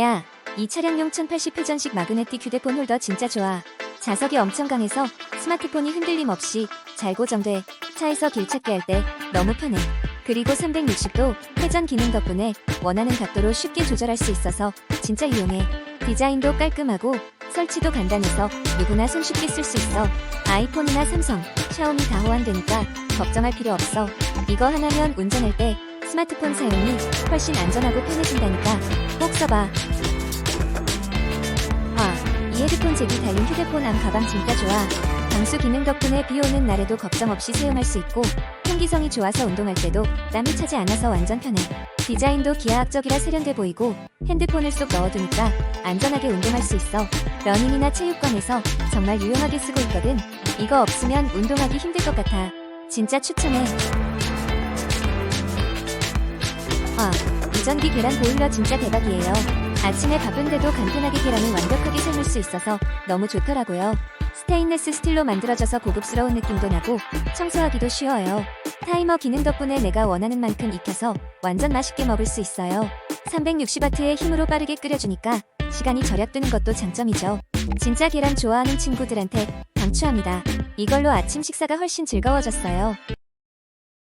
야, 이 차량용 1080 회전식 마그네틱 휴대폰 홀더 진짜 좋아. 자석이 엄청 강해서 스마트폰이 흔들림 없이 잘 고정돼. 차에서 길 찾기 할 때 너무 편해. 그리고 360도 회전 기능 덕분에 원하는 각도로 쉽게 조절할 수 있어서 진짜 유용해. 디자인도 깔끔하고 설치도 간단해서 누구나 손쉽게 쓸 수 있어. 아이폰이나 삼성, 샤오미 다 호환되니까 걱정할 필요 없어. 이거 하나면 운전할 때 스마트폰 사용이 훨씬 안전하고 편해진다니까 꼭 써봐. 헤드폰 잭이 달린 휴대폰 안 가방 진짜 좋아. 방수 기능 덕분에 비 오는 날에도 걱정 없이 사용할 수 있고 통기성이 좋아서 운동할 때도 땀이 차지 않아서 완전 편해. 디자인도 기하학적이라 세련돼 보이고 핸드폰을 쏙 넣어두니까 안전하게 운동할 수 있어. 러닝이나 체육관에서 정말 유용하게 쓰고 있거든. 이거 없으면 운동하기 힘들 것 같아. 진짜 추천해. 와, 무전기 계란 보일러 진짜 대박이에요. 아침에 바쁜데도 간편하게 계란을 완벽하게 삶을 수 있어서 너무 좋더라고요. 스테인레스 스틸로 만들어져서 고급스러운 느낌도 나고 청소하기도 쉬워요. 타이머 기능 덕분에 내가 원하는 만큼 익혀서 완전 맛있게 먹을 수 있어요. 360W의 힘으로 빠르게 끓여주니까 시간이 절약되는 것도 장점이죠. 진짜 계란 좋아하는 친구들한테 강추합니다. 이걸로 아침 식사가 훨씬 즐거워졌어요.